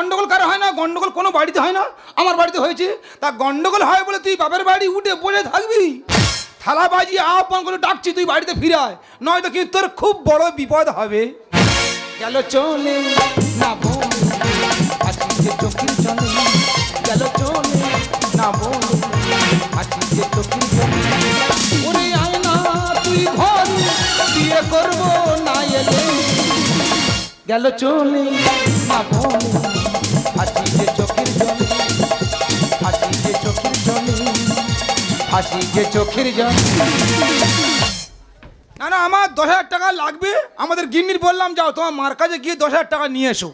গন্ডগোল কারও হয় না, গন্ডগোল কোনো বাড়িতে হয় না, আমার বাড়িতে হয়েছে। তা গন্ডগোল হয় বলে তুই বাপের বাড়ি উঠে বসে থাকবি? থালা বাজি আহ্বান করে ডাকছি, তুই বাড়িতে ফিরায় নয়তো কিন্তু তোর খুব বড় বিপদ হবে? গেল চলে, না আজকে চোখের জলে। গেল চলে, না বোন আজকে চোখের জলে। ওরে আয় না তুই ঘর, বিয়ে করব না এলে। গেল চলে, না হাসি যে চোখের জলে। না না, আমার দশ হাজার টাকা লাগবে। আমাদের গিন্নির বললাম, যাও, তোমার মার কাছে গিয়ে দশ হাজার টাকা নিয়ে এসো।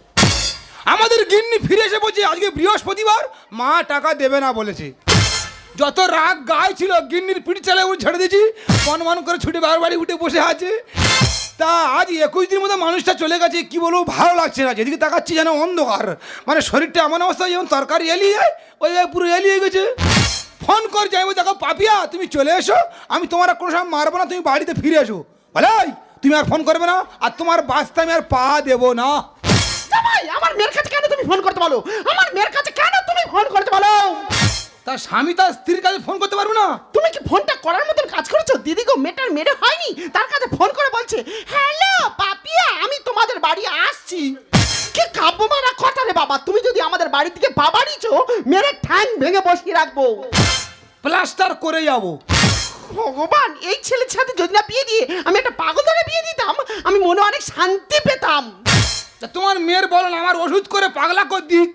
আমাদের গিন্নি ফিরে এসে বলছে, আজকে বৃহস্পতিবার, মা টাকা দেবে না বলেছে। যত রাগ গায়ে ছিল, গিন্নির পিঠ চালে উঠে ছেড়ে দিয়েছি। মন মন করে ছুটে বাবার বাড়ি উঠে বসে আছে। তা আজ একুশ দিনের মতো মানুষটা চলে গেছে, কি বলব, ভালো লাগছে না। যেদিকে তাকাচ্ছি যেন অন্ধকার। মানে শরীরটা এমন অবস্থা, যেমন তরকারি এলিয়ে যায় ওই পুরো এলিয়ে গেছে। ফোন করে যাই দেখো পাপিয়া তুমি চলে এসো আমি তোমার কোনো সময় মারবো না তুমি বাড়িতে ফিরে এসো। ভালাই তুমি আর ফোন করবে না আর তোমার বাস্তা আমি আর পা দেবো না। আমার মেয়ের কাছে কেন তুমি ফোন করতে বলো? আমার মেয়ের কাছে কেন তুমি ফোন করতে বলো? তার স্বামী তার স্ত্রীর কাছে ফোন করতে পারব না। তুমি কি ফোনটা করার মতন কাজ করেছ? দিদি গো মেটার মেরে হয়নি তার কাছে ফোন করে বলছে হ্যালো পাপিয়া আমি তোমাদের বাড়ি আসছি। কি কাব্য মারা বাবা তুমি যদি আমাদের বাড়ি থেকে বাবাড়িছো মেরে ঠ্যাং ভেঙে বসিয়ে রাখব। প্লাস্টার করে যাব। ভগবান এই ছেলের সাথে যদি না বিয়ে দিয়ে আমি একটা পাগল ধরে বিয়ে দিতাম আমি মনে অনেক শান্তি পেতাম। তা তোমার মেয়ের বলো না আমার ওষুধ করে পাগলা কর দিক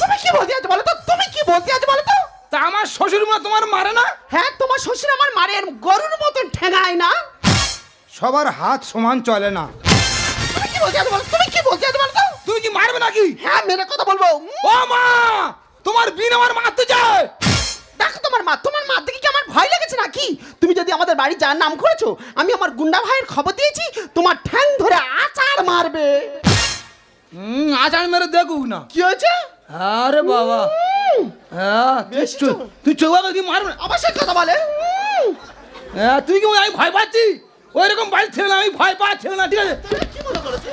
তুমি কি বলতে আছো বলো তো? তুমি কি বলতে আছো বলো তো? তা আমার শ্বশুর মা তোমার মারে না? হ্যাঁ তোমার শ্বশুর আমার মারের গরুর মতন ঠেঙায় না। সবার হাত সমান চলে না। তুমি কি বলতে আছো বলো? তুমি কি বলতে আছো বলো তো? কি মারবে নাকি? হ্যাঁ মেরে কথা বলব। ও মা তোমার বিন আমার মারতে চায়। দেখো তোমার মা তোমার মা দেখে কি আমার ভয় লেগেছে নাকি? তুমি যদি আমাদের বাড়ি যার নাম করেছ আমি আমার গুন্ডা ভাইয়ের খবর দিয়েছি তোমার ঠ্যাং ধরে আচার মারবে। হুম আচার মেরে দেখুক না। কি হয়েছে? আরে বাবা। হ্যাঁ তুই বেশ চো- তো। তুই মারবে অবশ্যই কথা বলে। হ্যাঁ তুই কি আমি ভয় পাচ্ছি? ওই রকম বাড়ি ছিল না আমি ভয় পাচ্ছিল না ঠিক আছে? কি মনে করেছ?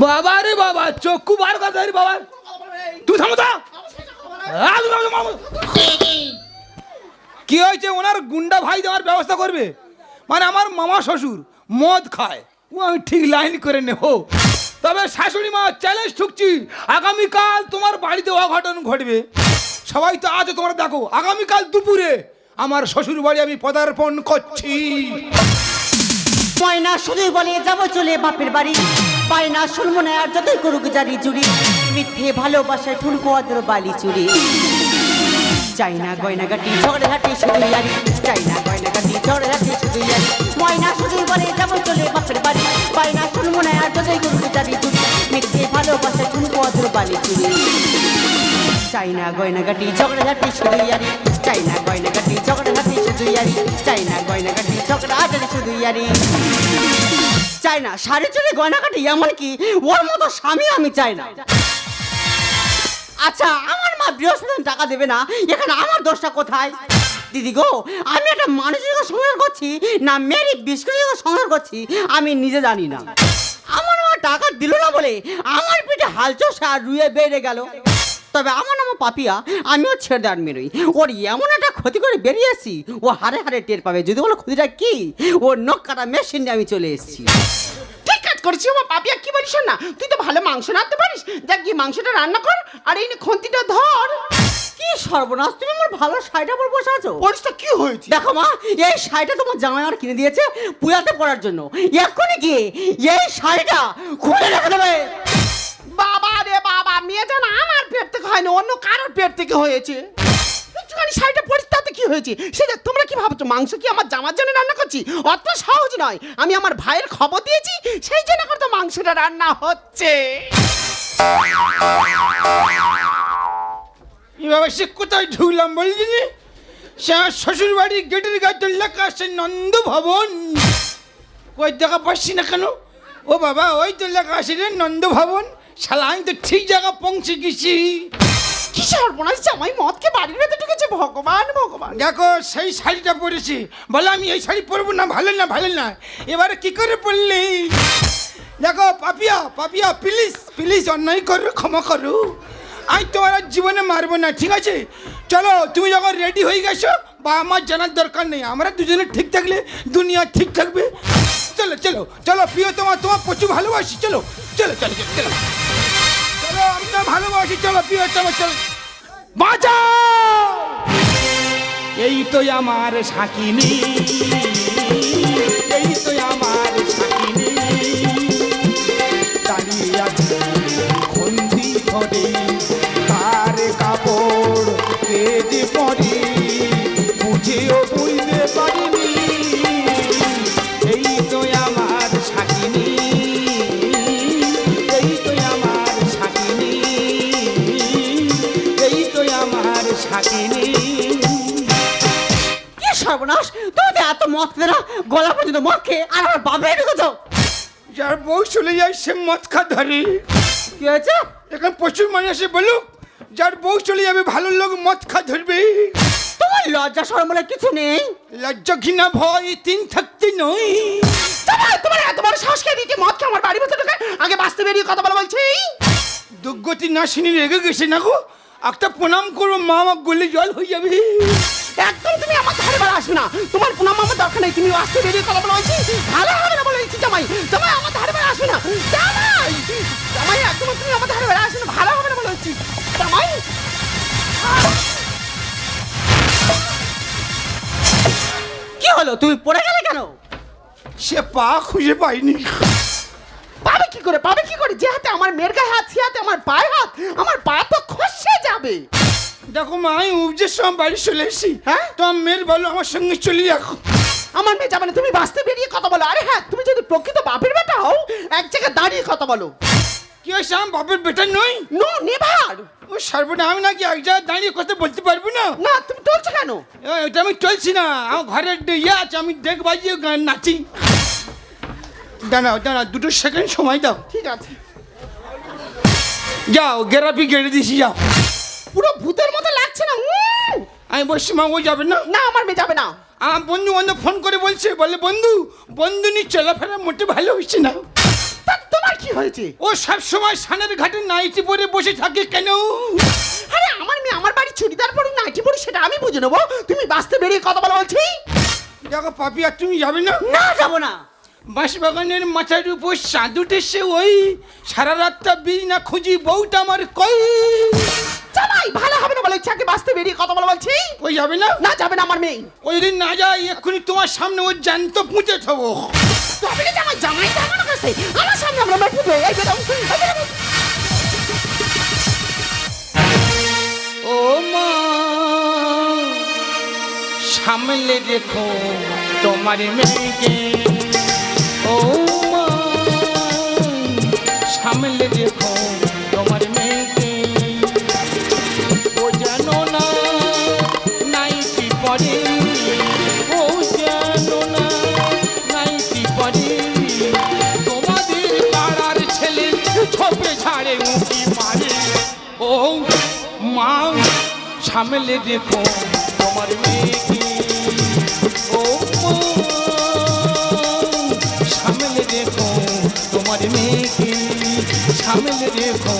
বাবা রে বাবা, চক্ষু বার কথা রে বাবা। তুই থামো তো। কি হয়েছে? ওনার গুন্ডা ভাই দেওয়ার ব্যবস্থা করবে? মানে আমার মামা শ্বশুর মদ খায়। ও, আমি ঠিক লাইন করে নেব। তবে শাশুড়ি মা চ্যালেঞ্জ ঠুকছি। আগামীকাল তোমার বাড়িতে অঘটন ঘটবে। সবাই তো আজ তোমরা দেখো, আগামীকাল দুপুরে আমার শ্বশুর বাড়ি আমি পদার্পণ করছি। ময়না শুধুই বলে যাব চলে বাপের বাড়ি। পায় না শুনব না আর যতই করুক জারি চুরি। মিথ্যে ভালোবাসায় ঠুনকো আদর বালি চুরি। চাই না গয়না গাটি ঝগড়ে হাটি শুধু ইয়ারি। চাই না গয়না গাটি ঝগড়ে হাটি শুধু ইয়ারি। ময়না শুধুই বলে যাব চলে বাপের বাড়ি। পায় না শুনব না আর যতই করুক জারি চুরি। মিথ্যে ভালোবাসায় ঠুনকো আদর বালি চুরি। চাই না গয়না গাটি ঝগড়ে হাটি শুধু ইয়ারি। চাই না গয়না গাটি ঝগড়ে হাটি শুধু ইয়ারি। চাই না গয়না গাটি ঝগড়ে হাটি শুধু ইয়ারি। চাই না। শাড়ি চুড়ি গয়না কাটি, এমনকি ওর মতো স্বামী আমি চাই না। আচ্ছা আমার মা বৃহস্পতি টাকা দেবে না, এখানে আমার দোষটা কোথায়? দিদি গো, আমি একটা মানুষের সংসার করছি, না মেরি বিস্কুটের সংসার করছি, আমি নিজে জানি না। আমার মা টাকা দিল না বলে আমার পিঠে হালচোষা রুয়ে বেড়ে গেল। তবে আমার নাম পাপিয়া আমিও ছেড়ে দেওয়ার মেরোই। ওর এমন একটা ক্ষতি করে বেরিয়েছি ও হারে হারে টের পাবে। যদি বলো ক্ষতিটা কি ওর নখ কাটা মেশিন নিয়ে আমি চলে এসেছি। ঠিক কাজ করেছি আমার পাপিয়া কি বলিস না? তুই তো ভালো মাংস রাঁধতে পারিস? দেখ গিয়ে মাংসটা রান্না কর আর এই খন্তিটা ধর। কি সর্বনাশ তুমি আমার ভালো শাড়িটা পরে বসে আছো? পরিসটা কি হয়েছে? দেখো মা এই শাড়িটা তোমার জামাই আমার কিনে দিয়েছে পূজাতে পরার জন্য। এক্ষুনি গিয়ে এই শাড়িটা খুলে রেখে দেবে। মেয়ে যেন আমার পেট থেকে হয়নি, অন্য কারোর পেট থেকে হয়েছে। একটুখানি শাড়িটা পরিস, তাতে কি হয়েছে? সেটা তোমরা কি ভাবছ, মাংস কি আমার জামার জন্য রান্না করছি? অত সহজ নয়। আমি আমার ভাইয়ের খবর দিয়েছি, সেই জন্য করতো মাংসটা রান্না হচ্ছে। এভাবে সে কোথায় ঢুকলাম বলছিলি সে আমার শ্বশুর বাড়ি গেটের গাছে লেখা আছে নন্দ ভবন ওই দেখা পাচ্ছি না কেন? ও বাবা, ওই তো লেখা আছে রে নন্দ ভবন শালা আমি তো ঠিক জায়গা পৌঁছে গেছি। কি সর্বনাশ জামাই মদকে বাড়ির ভেতরে ঢুকেছে ভগবান ভগবান। দেখো সেই শাড়িটা পরেছি। বলে আমি এই শাড়ি পরবো না ভালো না ভালো না? এবারে কি করে পরলি? দেখো পাপিয়া পাপিয়া প্লিজ প্লিজ অন্যায় করো ক্ষমা করো। আমি তোমার জীবনে মারবো না ঠিক আছে? চলো তুমি যখন রেডি হয়ে গেছো বা আমার জানার দরকার নেই। আমরা দুজনে ঠিক থাকলে দুনিয়া ঠিক থাকবে। চলো চলো চলো প্রিয় তোমার তোমার প্রচুর ভালোবাসি। চলো চলো চলো চলো চলো। চলো আমি তো ভালোবাসি চলো প্রিয় চলো চলো। এই তো আমার সাকিনি। মদ খেতে না? গলা পর্যন্ত মদ খেয়ে আর আমার ঢুকেছো? যার বউ চলে যায় সে মদ খা ধরে। কি হয়েছে? এখন প্রচুর মানুষ এসে বলুক যার বউ চলে যাবে ভালো লোক মদ খা ধরবে। তোমার লজ্জা সরম বলে কিছু নেই? লজ্জা ঘৃণা ভয় তিন থাকতে নয়। তোমার মদ খেয়ে আমার বাড়ির ভিতরে ঢুকে আগে বাঁচতে বেরিয়ে কথা বলা বলছি। দুর্গতি না শুনি রেগে গেছে না গো? একটা প্রণাম করব মা আমার গলে জল হয়ে যাবে। একদম তুমি আমার ধারে বেড়া আসবে না। তোমার প্রণাম আমার দরকার নেই। তুমি আসতে বেরিয়ে কথা বলা বলছি। ভালো হবে না বলে দিচ্ছি জামাই। জামাই আমার ধারে বেড়া আসবে না। জামাই! জামাই একদম তুমি আমার ধারে বেড়া আসবে না। ভালো হবে না বলে দিচ্ছি জামাই! কি হলো? তুমি পড়ে গেলে কেন? সে পা খুঁজে পাইনি। পাবে কি করে? পাবে কি করে? যে হাতে আমার মেয়ের গায়ে হাত সে হাতে আমার পায়ে হাত আমার পা তো খসে যাবে। দেখো মা আমি উপজের সময় বাড়ি চলে এসেছি। হ্যাঁ? তোমার মেয়ের বলো আমার সঙ্গে চলে রাখো আমার মেয়ে যাবে না তুমি বাঁচতে বেরিয়ে কথা বলো। আরে হ্যাঁ তুমি যদি প্রকৃত বাপের বেটা হও এক জায়গায় দাঁড়িয়ে কথা বলো। কি হয়েছে? আমার বাপের বেটার নই। No never. ও সর্বনা আমি নাকি এক জায়গায় দাঁড়িয়ে কথা বলতে পারব না? না তুমি চলছো কেন? এটা আমি চলছি না। আমার ঘরের ইয়ে আছে আমি দেখ বাজিয়ে গান নাচি। দাঁড়াও দাঁড়াও দুটো সেকেন্ড সময় দাও। ঠিক আছে। যাও গেরাপি গেড়ে দিছি যাও। পুরো ভূতের মতো লাগছে না উম! আমি বলছি মা ও যাবে না? না আমার মেয়ে যাবে না। আমার বন্ধু বান্ধব ফোন করে বলছে বলে বন্ধু বন্ধু নি চলাফেরা মোটে ভালো হচ্ছে না। তা তোমার কি হয়েছে? ও সব সময় সানের ঘাটে নাইটি পরে বসে থাকে কেন? আরে আমার মেয়ে আমার বাড়ি চুড়িদার পরুক নাইটি পরুক সেটা আমি বুঝে নেব। তুমি বাঁচতে বেরিয়ে কথা বলা বলছি। দেখো পাপি আর তুমি যাবে না? না যাব না। বাঁশবাগানের মাথার উপর চাঁদ উঠেছে ওই সারা রাতটা বিজ না খুঁজি বউটা আমার কই? জামাই ভালো হবে না বলে বাঁচতে বেরিয়ে কথা বলা বলছি? ওই যাবে না? না যাবে না আমার মেয়ে। ওই দিন না যায় এক্ষুনি তোমার সামনে জ্যান্ত পুঁতে থবো। তবে না জামাই? জামাই যাব না কাছে আমার সামনে আমরা এই বেরো এই বেরো। ও মা সামলে দেখো তোমার মেয়েকে। দেখো তোমার মেয়েকে? ও মা দেখো তোমার দেখো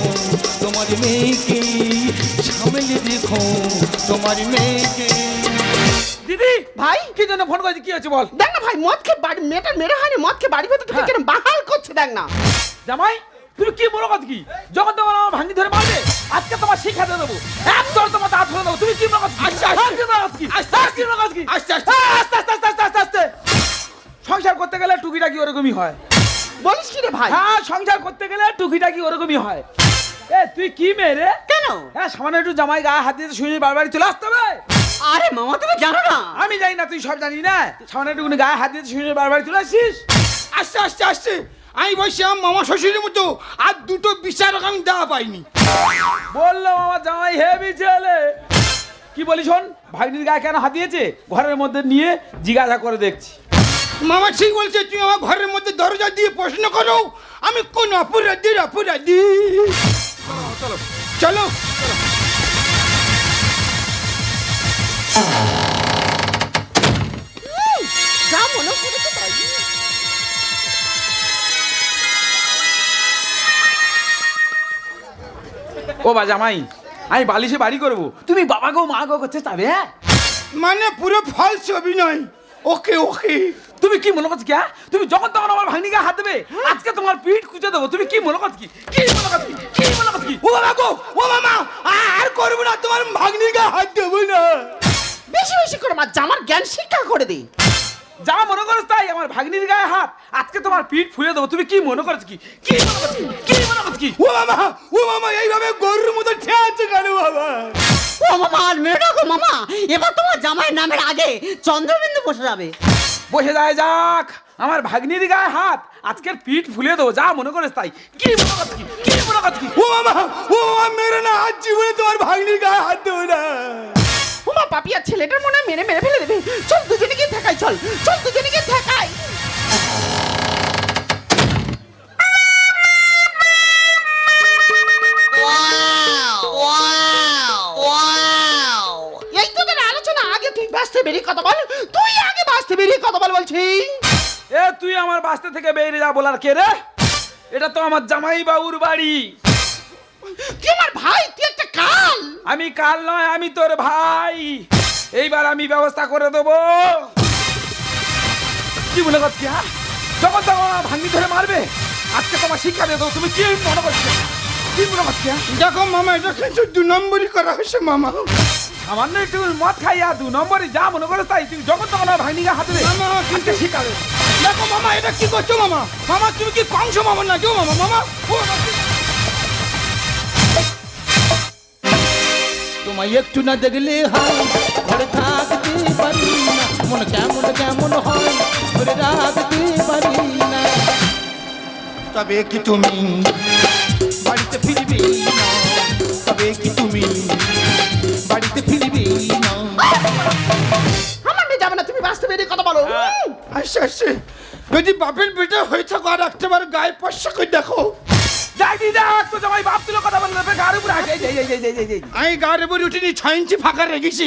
দেখো মেয়েকে। দিদি ভাই? কি জন্য ফোন করেছি? কি হয়েছে বল? দেখ না ভাই মদ খেয়ে বাড়ি মেয়েটার মেরে হয়নি মদ খেয়ে বাড়ি ভেতর ঢুকে হ্যাঁ। কিরম বাহাল করছে দেখ না। জামাই? তুমি কি বলো কথা কি? যখন তোমার আমার ভাঙি ধরে মারবে? আজকে তোমার শিক্ষাতে দেবো। এক দর তোমার হাত ধরে দেবো তুমি কি বলো কথা আস্তে। কি বলো কি? আস্তে, হ্যাঁ, কথা কি? আস্তে, আস্তে। হ্যাঁ, আস্তে আস্তে আস্তে আস্তে আস্তে। আস্তে সংসার করতে গেলে টুকিটাকি ওরকমই হয়। বলিস কি রে ভাই? হ্যাঁ সংসার করতে গেলে টুকিটাকি ওরকমই হয়। এ তুই কি মেয়ে রে? কেন? হ্যাঁ সামান্য একটু জামাই গায়ে হাত দিয়ে শুনে বারবারই চলে আসতে হবে। আরে মামা তুমি জানো না? আমি জানি না তুই সব জানি না। সামান্য একটু গায়ে হাত দিয়ে শুনে বারবারই চলে আসিস। আস্তে আস্তে আস্তে আমি বলছি আমার মামা শ্বশুরের মতো আর দুটো বিচারক আমি দেওয়া পাইনি। বলল আমার জামাই হেভি ছেলে কি বলি শোন ভাগ্নির গায়ে কেন হাত দিয়েছে? ঘরের মধ্যে নিয়ে জিজ্ঞাসা করে দেখছি। মামা ঠিক বলছে তুমি আমার ঘরের মধ্যে দরজা দিয়ে প্রশ্ন করো আমি কোন অপরাধীর অপরাধী? চলো চলো। ও বা জামাই আমি বালিশে বাড়ি করব। তুমি বাবা গো মা গো করতে যাবে হ্যাঁ? মানে পুরো ফলস অভিনয়। ওকে ওকে। তুমি কি মনে করছ কি হ্যাঁ? তুমি যখন তখন আমার ভাগ্নিকে হাত দেবে আজকে তোমার পিঠ কুচে দেবো। তুমি কি মনে করছ কি কি মনে করছ কি কি মনে করছ কি? ও বাবা গো ও মামা আর করব না তোমার ভাগ্নিকে হাত দেবো না। বেশি বেশি করে মা জামার জ্ঞান শিক্ষা করে দে। যা মনে করছ তাই আমার ভাগ্নির গায়ে হাত। আজকে তোমার পিঠ ফুলে দেবো। তুমি কি মনে করছ কি? কি মনে করছ কি? কি মনে করছ কি? ও মামা ও মামা এইভাবে গরুর মতো ঠেয়াচ্ছে কেন বাবা? ও মামা আর মেয়েটা গো মামা। এবার তোমার জামাইয়ের নামের আগে চন্দ্রবিন্দু বসে যাবে। বসে যায় যাক। আমার ভাগ্নির গায়ে হাত। আজকের পিঠ ফুলে দেবো। যা মনে করিস তাই। কি মনে করছ কি? কি মনে করছ কি? ও মামা ও মামা মেরে না আজ জীবনে তোমার ভাগ্নির গায়ে হাত দেবো না। উমা পাপিয়া ছেলেটার মনে মেরে মেরে ফেলে দেবে। চল দুজনে গিয়ে চল চল দুজনে গিয়ে থাকাই এই তোদের আলোচনা আগে তুই বাঁচতে বেরিয়ে কথা বল তুই আগে বাঁচতে বেরিয়ে কথা বল বলছি। এ তুই আমার বাস্তে থেকে বেরিয়ে যা বলার কে রে? এটা তো আমার জামাই বাবুর বাড়ি। তুই আমার ভাই তুই একটা কাল? আমি কাল নয় আমি তোর ভাই। এইবার আমি ব্যবস্থা করে দেবো। কি মনে করছি হ্যাঁ? যখন তখন ভাঙ্গি ধরে মারবে আজকে তোমার শিক্ষা দিয়ে দেবো তুমি কি মনে করছ? কি মনে করছি হ্যাঁ? দেখো মামা এটা কিন্তু দু নম্বরই করা হয়েছে মামা। সামান্য একটু মদ খাইয়া দু নম্বরে যা মনে করো তাই তুমি যখন তখন ভাঙ্গিকে হাতে মামা, কিন্তু- দেবো। দেখো মামা এটা কি করছ মামা? মামা তুমি কি কংস মামা না কেউ মামা? মামা ও তোমায় একটু না দেখলে হয়। ঘরে থাকতে পারি না। মন কেমন কেমন হয় ঘরে রাখতে পারি না। তবে কি তুমি বাড়িতে ফিরবে না? তবে কি তুমি বাড়িতে ফিরবে না? আমার মেয়ে যাবে না তুমি বাঁচতে বেরিয়ে কথা বলো। উম। আসছে আসছে। যদি বাপের বেটা হয়ে থাকো আর একটা বার গায়ে পয়সা করে দেখো। যাই দি দেখ তো জামাই বাপ তুলো আমি গাড়ি উপরে উঠিনি ছয় ইঞ্চি ফাঁকা রেখেছি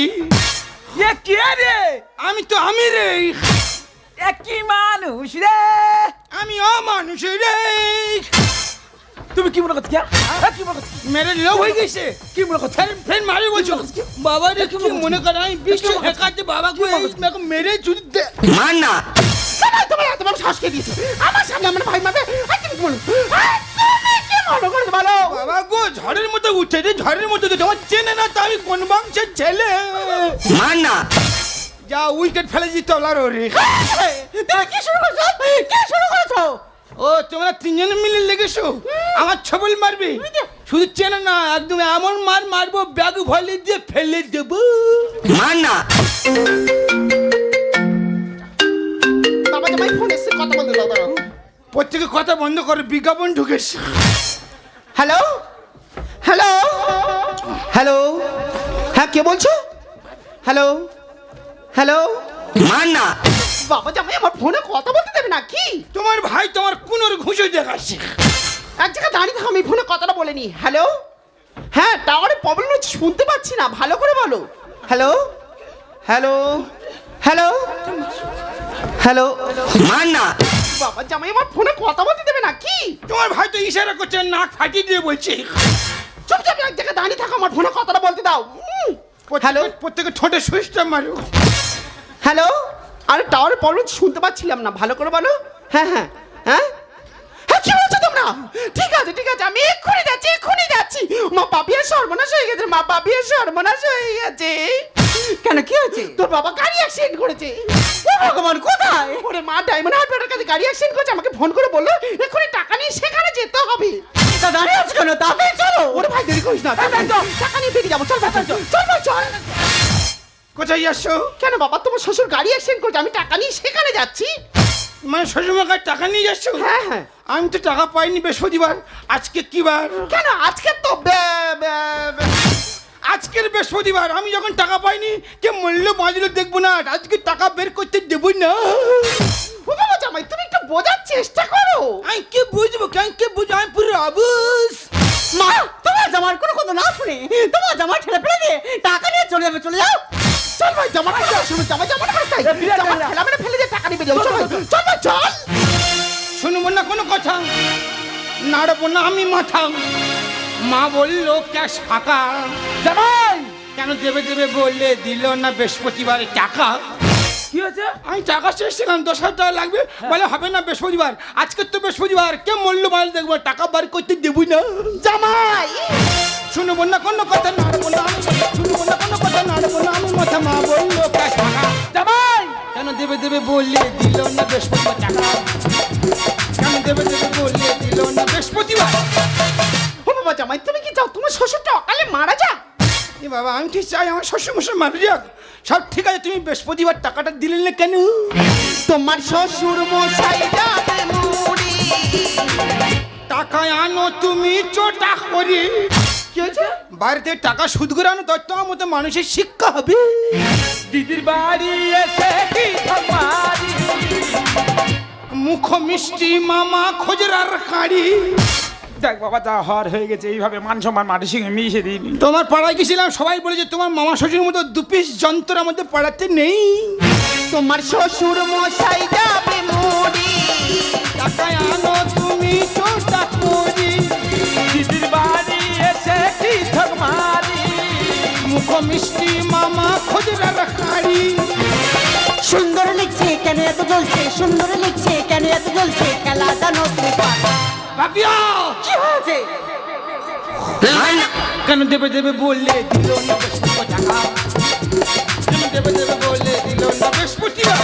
এ কে রে আমি তো আমি রে এ কি মানুষ রে আমি অমানুষ রে তুমি কি মনে করছ কি হ্যাঁ? কি মনে করছ মেরে লোক হয়ে গেছে কি মনে করছ ফের ফের মারি বলছো বাবা রে কি মনে করে আমি বিষ্ণু হেকাতে বাবা কো মেরে মেরে চুরি দে সবাই তোমার এত বড় শ্বাস কে দিয়েছে আমার সামনে আমার ভাই মারবে তুমি কি ঝড়ের মতো উঠছে রে ঝড়ের মতো তো তোমার চেনে না তো আমি কোন বংশের ছেলে? যা উইকেট ফেলে দিতে ওরে। তুমি কি শুরু করছ? কি শুরু করেছ? ও তোমরা তিনজন মিলে লেগেছো? আমার ছবল মারবে। শুধু চেনে না একদম এমন মার মারবো ব্যাগ ভলে দিয়ে ফেলে দেবো। বাবা ফোন এসে কথা বলতে দাও প্রত্যেকে কথা বন্ধ করে বিজ্ঞাপন ঢুকেছে। হ্যালো হ্যালো হ্যাঁ কে বলছো? হ্যালো হ্যালো বাবা জামাই আমার ফোনে কথা বলতে দেবে না কি? তোমার ভাই তোমার কোনোর ঘুষে দেখাচ্ছে। এক জায়গায় দাঁড়িয়ে থাকো আমি ফোনে কথাটা বলিনি হ্যালো হ্যাঁ টাওয়ারে প্রবলেম হচ্ছে শুনতে পাচ্ছি না ভালো করে বলো। হ্যালো হ্যালো হ্যালো হ্যালো বাবা জামাই আমার ফোনে কথা বলতে দেবে না কি? তোমার ভাই তো ইশারা করছে নাক ফাটিয়ে দিয়ে বলছে। চুপচাপ এক জায়গায় দাঁড়িয়ে থাকো আমার ফোনে কথাটা বলতে দাও। হ্যালো? প্রত্যেকে- ঠোঁটে সুইচটা মারো হ্যালো? আরে টাওয়ারে প্রবলেম শুনতে পাচ্ছিলাম না ভালো করে বলো। হ্যাঁ হ্যাঁ। হ্যাঁ? হ্যাঁ কি বলছো তোমরা? ঠিক আছে ঠিক আছে আমি এক্ষুনি যাচ্ছি এক্ষুনি যাচ্ছি। মা বাবিয়ার সর্বনাশ হয়ে গেছে মা বাবিয়ার সর্বনাশ হয়ে গেছে। কেন কি হয়েছে? তোর বাবা গাড়ি অ্যাক্সিডেন্ট করেছে। ভগবান কোথায়? ওরে মা ডায়মন্ড হারবারের কাছে গাড়ি অ্যাক্সিডেন্ট করেছে আমাকে ফোন করে বলল এক্ষুনি টাকা নিয়ে সেখানে যেতে হবে। তা দাঁড়িয়ে আছো কেন? তাড়াতাড়ি চলো। ওরে ভাই দেরি করিস না ভাই, চল, টাকা নিয়ে বেরিয়ে যাব চল ভাই, চল চল চল ভাই, চল। কোথায় যাচ্ছ? কেন বাবা তোমার শ্বশুর গাড়ি অ্যাক্সিডেন্ট করেছে আমি টাকা নিয়ে সেখানে যাচ্ছি। মানে শ্বশুরমশাই টাকা নিয়ে যাচ্ছ? হ্যাঁ হ্যাঁ। আমি তো টাকা পাইনি বৃহস্পতিবার আজকে কি বার কেন? আজকে তো বে- বে- বে- আজকের বৃহস্পতিবার আমি যখন টাকা পাইনি কে মূল্য বাঁচলো দেখব না আজকে টাকা বের করতে দেবো না। জামাই তুমি একটু বোঝার চেষ্টা করো। আমি কি বুঝব কেন কে বুঝব? আমি পুরো আবুস মা তোমার জামার কোনো কথা না শুনে তোমার জামা ঠেলে ফেলে দিয়ে টাকা নিয়ে চলে যাবে চলে যাও। চল ভাই শুনো জামা জামা যা। ঠেলা ফেলে দিয়ে টাকা নিয়ে বেরিয়ে চল ভাই চল ভাই চল। শুনব না কোনো কথা। নাড়বো না আমি মাথা। মা বলল ক্যাশ ফাঁকা। জামাই! কেন দেবে দেবে বললে দিল না বৃহস্পতিবারে টাকা। কি হয়েছে? আমি টাকা চেয়েছিলাম দশ হাজার টাকা লাগবে। বলে হবে না বৃহস্পতিবার আজকে তো বৃহস্পতিবার কে মূল্য মাল দেখব টাকা বার করতে দেবো না। জামাই! শুনব না কোনো কথা না শুনব না কোনো কথা না আমি মাথা মা বলল ক্যাশ ফাঁকা। জামাই! কেন দেবে দেবে বললে দিল না বৃহস্পতিবার টাকা? কেন দেবে দেবে বললে দিল না বৃহস্পতিবার? বাবা জামাই তুমি কি চাও তোমার শ্বশুরটা অকালে মারা যাক। এ বাবা আমি ঠিক চাই আমার শ্বশুর মশাই মারা যাক। সব ঠিক আছে তুমি বৃহস্পতিবার টাকাটা দিলেন না কেন? তোমার শ্বশুর মশাই যাবে মুড়ি। টাকা আনো তুমি চোটা করি। কি হয়েছে? বাড়িতে টাকা সুদ করে আনো তত আমার মতো মানুষের শিক্ষা হবে। দিদির বাড়ি এসে কি মুখ মিষ্টি মামা খোজরার কাড়ি দেখ বাবা যা হওয়ার হয়ে গেছে এইভাবে মান সম্মান মাটির সঙ্গে মিশে দিন তোমার পাড়ায় গেছিলাম সবাই বলে যে তোমার মামা শ্বশুর মতো দু পিস যন্ত্র আমাদের পাড়াতে নেই। তোমার শ্বশুর মশাই যাবে মুড়ি। টাকা আনো তুমি চোটা করি দিদির বাড়ি এসে কি থামারি মুখ মিষ্টি মামা খোজরার কাড়ি সুন্দর লিখছে কেন এত জ্বলছে? সুন্দর লিখছে কেন এত জ্বলছে? খেলা জানো পাতা। কি হয়েছে? কেন দেবে দেবে বললে দিল না টাকা কেন দেবে দেবে বললে দিল না বৃহস্পতিবার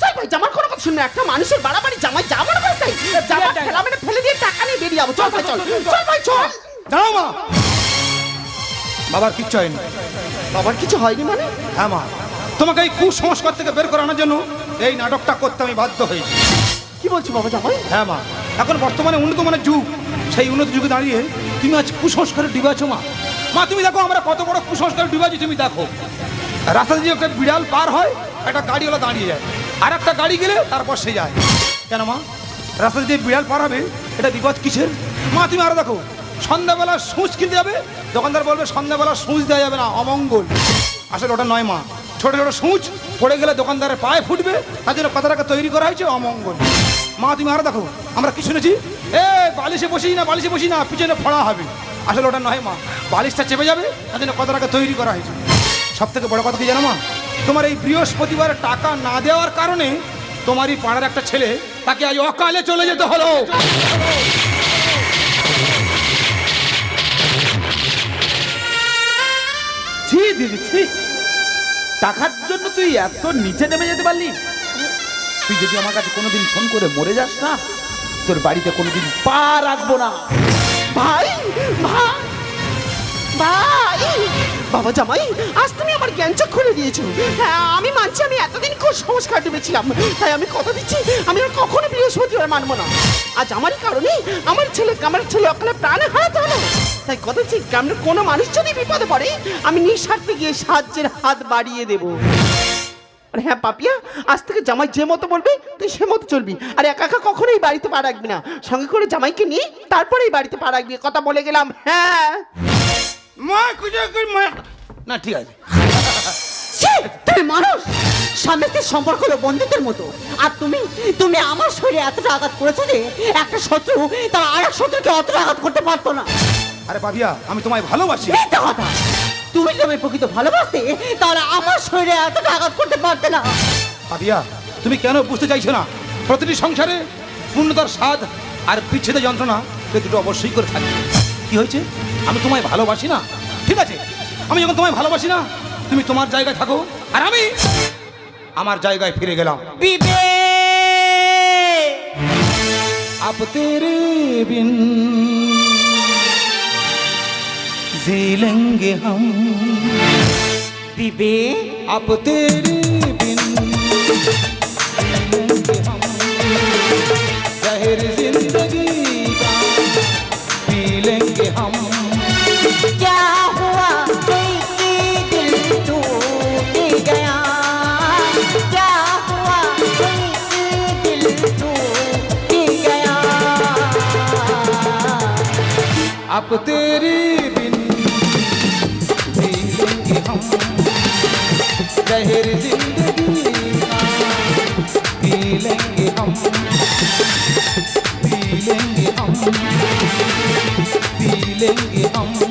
চল ভাই জামার কোনো কথা শুনে একটা মানুষের বাড়াবাড়ি জামাই জামার বাড়াই জামা ঠেলা মেরে ফেলে দিয়ে টাকা নিয়ে বেরিয়ে যাব। চল ভাই চল। চল ভাই চল। দাঁড়াও মা। বাবার কিচ্ছু হয়নি। বাবার কিছু হয়নি মানে? হ্যাঁ মা। তোমাকে এই কুসংস্কার থেকে বের করানোর জন্য এই নাটকটা করতে আমি বাধ্য হয়েছি। কি বলছো বাবা জামাই হ্যাঁ? মা, এখন বর্তমানে উন্নত মানের যুগ। সেই উন্নত যুগে দাঁড়িয়ে তুমি আজ কুসংস্কারে ডুবে আছো মা। মা, তুমি দেখো আমরা কত বড় কুসংস্কারে ডুবে আছি, তুমি দেখো। রাস্তা দিয়ে একটা বিড়াল পার হয়, একটা গাড়িওয়ালা দাঁড়িয়ে যায়। আর একটা গাড়ি গেলে তারপর সে যায়। কেন মা? রাস্তা দিয়ে বিড়াল পার হবে, এটা বিপদ কিসের? মা, তুমি আরও দেখো সন্ধ্যাবেলা সুচ কিনতে যাবে, দোকানদার বলবে সন্ধ্যাবেলা সুচ দেওয়া যাবে না, অমঙ্গল। আসলে ওটা নয় মা, ছোট ছোট সুচ পড়ে গেলে দোকানদারের পায়ে ফুটবে, তার জন্য কথাটাকে তৈরি করা হয়েছে অমঙ্গল। মা, তুমি আরও দেখো। আমরা কি শুনেছি? এ, বালিশে বসি না, বালিশে বসি না, পিছনে ফড়া হবে। আসলে ওটা নয় মা, বালিশটা চেপে যাবে, তার জন্য কথাটাকে তৈরি করা হয়েছে। সব থেকে বড় কথা কি জানো মা? তোমার এই বৃহস্পতিবার টাকা না দেওয়ার কারণে তোমারই পাড়ার একটা ছেলে, তাকে আজ অকালে চলে যেতে হলো। দিদি টাকার জন্য তুই এত নিচে নেমে যেতে পারলি? তুই যদি আমার কাছে কোনোদিন ফোন করে মরে যাস না, তোর বাড়িতে কোনোদিন পা রাখব না। ভাই ভাই ভাই, বাবা জামাই, আজ তুমি আমার জ্ঞান চোখ খুলে দিয়েছ। হ্যাঁ আমি মানছি আমি এতদিন খুব সংস্কার ডুবেছিলাম তাই আমি কথা দিচ্ছি, আমি আর কখনো বৃহস্পতিবার মানবো না। আজ আমারই কারণে আমার ছেলে আমার ছেলে অকালে প্রাণে হারাতে হলো। তাই কথা দিচ্ছি, গ্রামের কোনো মানুষ যদি বিপদে পড়ে, আমি নিঃস্বার্থে গিয়ে সাহায্যের হাত বাড়িয়ে দেবো। আর হ্যাঁ পাপিয়া আজ থেকে জামাই যে মতো বলবে তুই সে মতো চলবি। আর একা একা কখনোই বাড়িতে পা রাখবি না। সঙ্গে করে জামাইকে নিয়ে তারপরেই বাড়িতে পা রাখবি কথা বলে গেলাম। হ্যাঁ। মা না ঠিক আছে। তুমি মানুষ। স্বামী সম্পর্ক হলো বন্ধুত্বের মতো। আর তুমি তুমি আমার শরীরে এতটা আঘাত করেছ যে একটা শত্রু তার আর এক শত্রুকে অতটা আঘাত করতে পারতো না। আরে বাবিয়া আমি তোমায় ভালোবাসি। কথা। তুমি যদি আমি প্রকৃত ভালোবাসতে তাহলে আমার শরীরে এতটা আঘাত করতে পারতে না। পাপিয়া তুমি কেন বুঝতে চাইছো না? প্রতিটি সংসারে পূর্ণতার স্বাদ আর পিছেতে যন্ত্রণা সে দুটো অবশ্যই করে থাকে। কি হয়েছে? আমি তোমায় ভালোবাসি না? ঠিক আছে আমি যখন তোমায় ভালোবাসি না তুমি তোমার জায়গায় থাকো আর আমি আমার জায়গায় ফিরে গেলাম। আপ তেরে বিন जी लेंगे हम। বিবে अब तेरे बिन जी लेंगे हम। जहर ज़िंदगी का पी लेंगे हम। क्या हुआ? कोई दिल टूट गया? क्या हुआ? कोई दिल टूट गया? अब तेरे पी लेंगे हम पी लेंगे हम